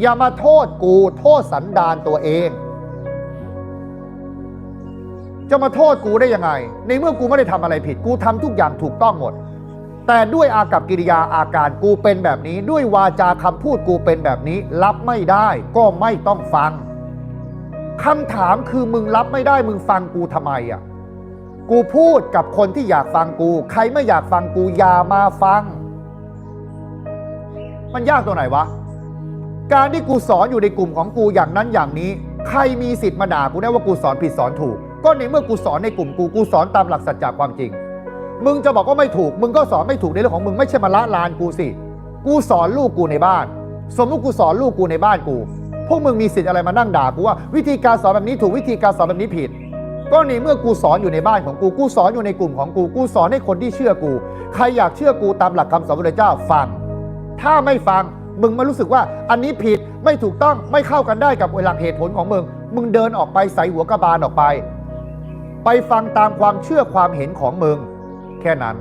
อย่ามาโทษกูโทษสันดานตัวเอง จะมาโทษกูได้ยังไง ในเมื่อกูไม่ได้ทำอะไรผิด กูทำทุกอย่างถูกต้องหมด แต่ด้วยอากับกิริยาอาการกูเป็นแบบนี้ ด้วยวาจาคำพูดกูเป็นแบบนี้ รับไม่ได้ก็ไม่ต้องฟังคำถามคือมึงรับไม่ได้มึงฟังกูทำไมอะกูพูดกับคนที่อยากฟังกู ใครไม่อยากฟังกูอย่ามาฟัง มันยากตรงไหนวะ การที่กูสอนอยู่ในกลุ่มของกูอย่างนั้นอย่างนี้ ใครมีสิทธิ์มาด่ากูได้ว่ากูสอนผิดสอนถูก ก็ในเมื่อกูสอนในกลุ่มกูกูสอนตามหลักสัจจะความจริง มึงจะบอกว่าไม่ถูก มึงก็สอนไม่ถูกในเรื่องของมึงไม่ใช่มาละลานกูสิ กูสอนลูกกูในบ้าน สมมติกูสอนลูกกูในบ้านกู พวกมึงมีสิทธิ์อะไรมานั่งด่ากูว่าวิธีการสอนแบบนี้ถูกวิธีการสอนแบบนี้ผิดก็ในเมื่อกูสอนอยู่ในบ้านของกู กูสอนอยู่ในกลุ่มของกู กูสอนให้คนที่เชื่อกู ใครอยากเชื่อกูตามหลักคำสอนพระเจ้าฟัง ถ้าไม่ฟัง มึงมารู้สึกว่าอันนี้ผิดไม่ถูกต้องไม่เข้ากันได้กับหลักเหตุผลของมึง มึงเดินออกไปใส่หัวกระบาลออกไป ไปฟังตามความเชื่อความเห็นของมึง แค่นั้น